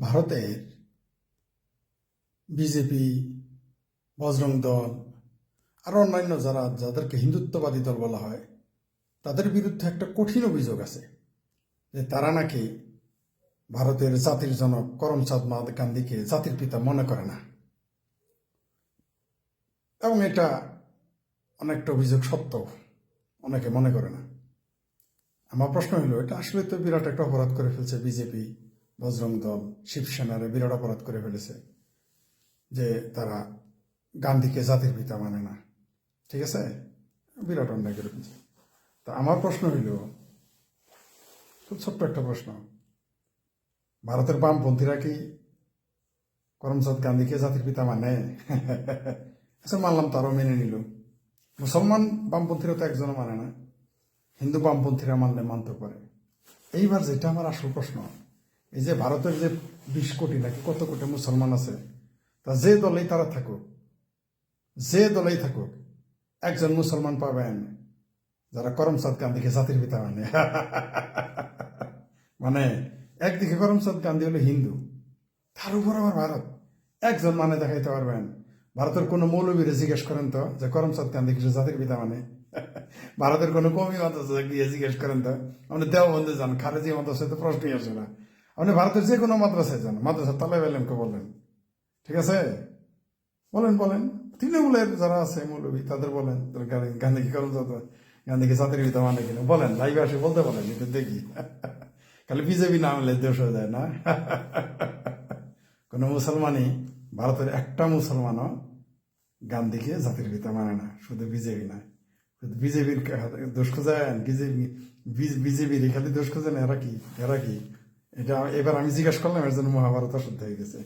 ভারতের বিজেপি, বজরং দল, আর অন্যান্য যারা, যাদেরকে হিন্দুত্ববাদী দল বলা হয়, তাদের বিরুদ্ধে একটা কঠিন অভিযোগ আছে যে তারা নাকি ভারতের জাতির জনক করমচাঁদ মাদ গান্ধীকে জাতির পিতা মনে করে না। এবং এটা অনেকটা অভিযোগ সত্য অনেকে মনে করে না। আমার প্রশ্ন হলো এটা আসলে তো বিরাট একটা অপরাধ করে ফেলছে বিজেপি বজরং দল শিবসেনারে বিরাট অপরাধ করে ফেলেছে যে তারা গান্ধীকে জাতির পিতা মানে না। ঠিক আছে? বিরাট অন্যায় করে ফেলছে। তা আমার প্রশ্ন হইল খুব ছোট্ট একটা প্রশ্ন। ভারতের বামপন্থীরা কি করমচাঁদ গান্ধীকে জাতির পিতা মানে? আচ্ছা মানলাম তারাও মেনে নিল। মুসলমান বামপন্থীরা তো একজনও মানে না। হিন্দু বামপন্থীরা মানলে মানতে পারে। এইবার যেটা আমার আসল প্রশ্ন এই যে ভারতের যে বিশ কোটি নাকি কত কোটি মুসলমান আছে, তা যে দলেই তারা থাকুক, যে দলেই থাকুক, একজন মুসলমান পাবেন যারা করমচাঁদ গান্ধীকে জাতির পিতা মানে। মানে একদিকে করমচাঁদ গান্ধী হলো হিন্দু, তার উপর আবার ভারত, একজন মানে দেখাইতে পারবেন ভারতের কোনো মৌলবীরে জিজ্ঞেস করেন তো যে করমচাঁদ গান্ধী কিছু জাতির পিতা মানে? ভারতের কোনো কমি মাদ্রাসা গিয়ে জিজ্ঞেস করেন তো, আপনি দেওবন্দে যান, খারেজি মাদ্রাসায় তো প্রশ্নই আসে না। আপনি ভারতের যে কোনো মাদ্রাসায় যান মাদ্রাসা তালাই বেলেমকে বলেন। ঠিক আছে? বলেন বলেন। তৃণমূলের যারা আছে মৌলবী তাদের বলেন গান্ধীকে করমচাঁদ গান্ধীকে জাতির পিতা মানে কিনা। বলেন, লাইভে আসে বলতে বলেন কিন্তু দেখি। খালি বিজেপি নাম হলে দোষ হয়ে যায় না। কোনো মুসলমানই, ভারতের একটা মুসলমানও গান্ধীকে জাতির পিতা মানে না, শুধু বিজেপি না। শুধু বিজেপির দোষ খোঁজেন, বিজেপি বিজেপির খালি দোষ খোঁজেন, এরা কি? এরা কি? এটা এবার আমি জিজ্ঞাসা করলাম এর জন্য মহাভারত অশুদ্ধ হয়ে গেছে।